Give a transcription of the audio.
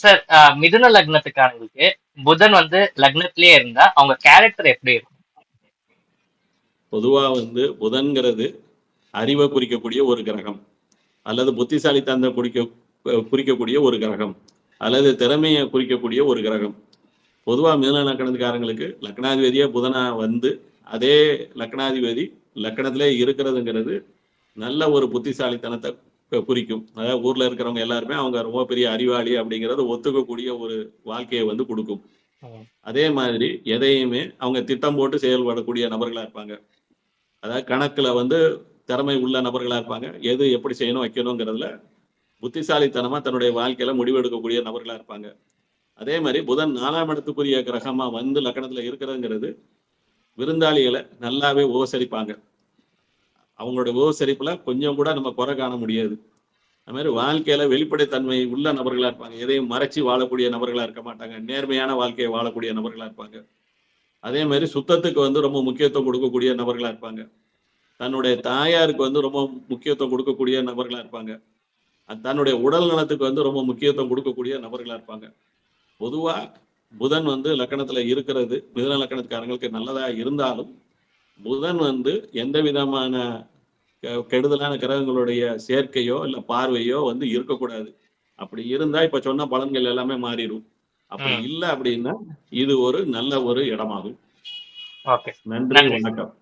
Sir மிதுன லக்னத்துக்காரங்களுக்கு புதன் வந்து லக்னத்திலே இருந்தா அவங்க கேரக்டர் எப்படி இருக்கும்? பொதுவா வந்து புதன்கிறது அறிவை குறிக்கக்கூடிய ஒரு கிரகம். அல்லது புத்திசாலித்தனத்தை குறிக்க குறிக்கக்கூடிய ஒரு கிரகம். அல்லது திறமையை குறிக்கக்கூடிய ஒரு கிரகம். பொதுவா மிதுன லக்கணத்துக்காரங்களுக்கு லக்னாதிபதியே புதனா வந்து அதே லக்னாதிபதி லக்கணத்திலே இருக்கிறதுங்கிறது நல்ல ஒரு புத்திசாலித்தனத்தை குறிக்கும். அதாவது ஊர்ல இருக்கிறவங்க எல்லாருமே அவங்க ரொம்ப பெரிய அறிவாளி அப்படிங்கறத ஒத்துக்கக்கூடிய ஒரு வாழ்க்கையை வந்து கொடுக்கும். அதே மாதிரி எதையுமே அவங்க திட்டம் போட்டு செயல்படக்கூடிய நபர்களா இருப்பாங்க. அதாவது கணக்குல வந்து திறமை உள்ள நபர்களா இருப்பாங்க. எது எப்படி செய்யணும் வைக்கணுங்கிறதுல புத்திசாலித்தனமா தன்னுடைய வாழ்க்கையில முடிவெடுக்கக்கூடிய நபர்களா இருப்பாங்க. அதே மாதிரி புதன் நாலாம் இடத்துக்குரிய கிரகமா வந்து லக்கணத்துல இருக்கிறதுங்கிறது விருந்தாளிகளை நல்லாவே உபசரிப்பாங்க. அவங்களோட உபசரிப்புல கொஞ்சம் கூட நம்ம குறை காண முடியாது. அது மாதிரி வாழ்க்கையில வெளிப்படைத்தன்மை உள்ள நபர்களா இருப்பாங்க. எதையும் மறைச்சு வாழக்கூடிய நபர்களா இருக்க மாட்டாங்க. நேர்மையான வாழ்க்கையை வாழக்கூடிய நபர்களா இருப்பாங்க. அதே மாதிரி சுத்தத்துக்கு வந்து ரொம்ப முக்கியத்துவம் கொடுக்கக்கூடிய நபர்களா இருப்பாங்க. தன்னுடைய தாயாருக்கு வந்து ரொம்ப முக்கியத்துவம் கொடுக்கக்கூடிய நபர்களா இருப்பாங்க. தன்னுடைய உடல் நலத்துக்கு வந்து ரொம்ப முக்கியத்துவம் கொடுக்கக்கூடிய நபர்களா இருப்பாங்க. பொதுவா புதன் வந்து லக்கணத்துல இருக்கிறது மிதன லக்கணத்துக்காரங்களுக்கு நல்லதா இருந்தாலும் புதன் வந்து எந்த விதமான கெடுதலான கிரகங்களுடைய சேர்க்கையோ இல்ல பார்வையோ வந்து இருக்கக்கூடாது. அப்படி இருந்தா இப்ப சொன்ன பலன்கள் எல்லாமே மாறிடும் அப்படி. இல்லை அப்படின்னா இது ஒரு நல்ல ஒரு இடமாகும். நன்றி. வணக்கம்.